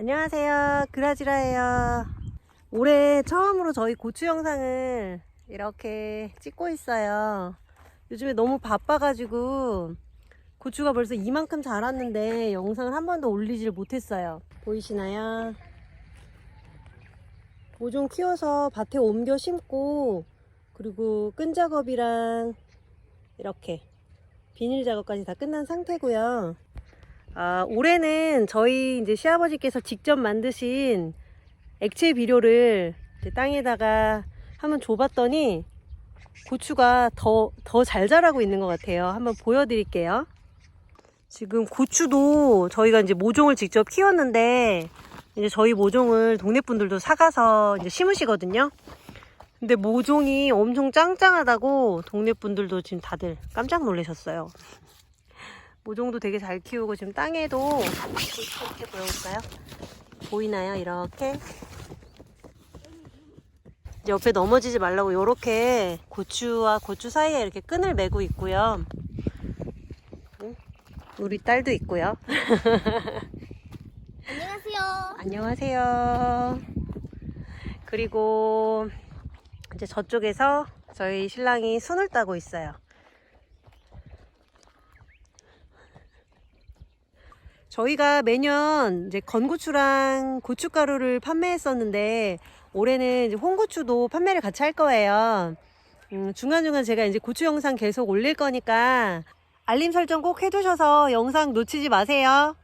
안녕하세요. 그라지라예요. 올해 처음으로 저희 고추 영상을 이렇게 찍고 있어요. 요즘에 너무 바빠가지고 고추가 벌써 이만큼 자랐는데 영상을 한 번도 올리질 못했어요. 보이시나요? 모종 키워서 밭에 옮겨 심고 그리고 끈 작업이랑 이렇게 비닐 작업까지 다 끝난 상태고요. 아, 올해는 저희 이제 시아버지께서 직접 만드신 액체 비료를 땅에다가 한번 줘봤더니 고추가 더, 더 잘 자라고 있는 것 같아요. 한번 보여드릴게요. 지금 고추도 저희가 이제 모종을 직접 키웠는데 이제 저희 모종을 동네 분들도 사가서 이제 심으시거든요. 근데 모종이 엄청 짱짱하다고 동네 분들도 지금 다들 깜짝 놀라셨어요. 모종도 되게 잘 키우고 지금 땅에도 이렇게 보여볼까요? 보이나요? 이렇게 옆에 넘어지지 말라고 이렇게 고추와 고추 사이에 이렇게 끈을 매고 있고요. 응? 우리 딸도 있고요. 안녕하세요. 안녕하세요. 그리고 이제 저쪽에서 저희 신랑이 순을 따고 있어요. 저희가 매년 이제 건고추랑 고춧가루를 판매했었는데 올해는 홍고추도 판매를 같이 할 거예요. 음, 중간중간 제가 이제 고추 영상 계속 올릴 거니까 알림 설정 꼭 해두셔서 영상 놓치지 마세요.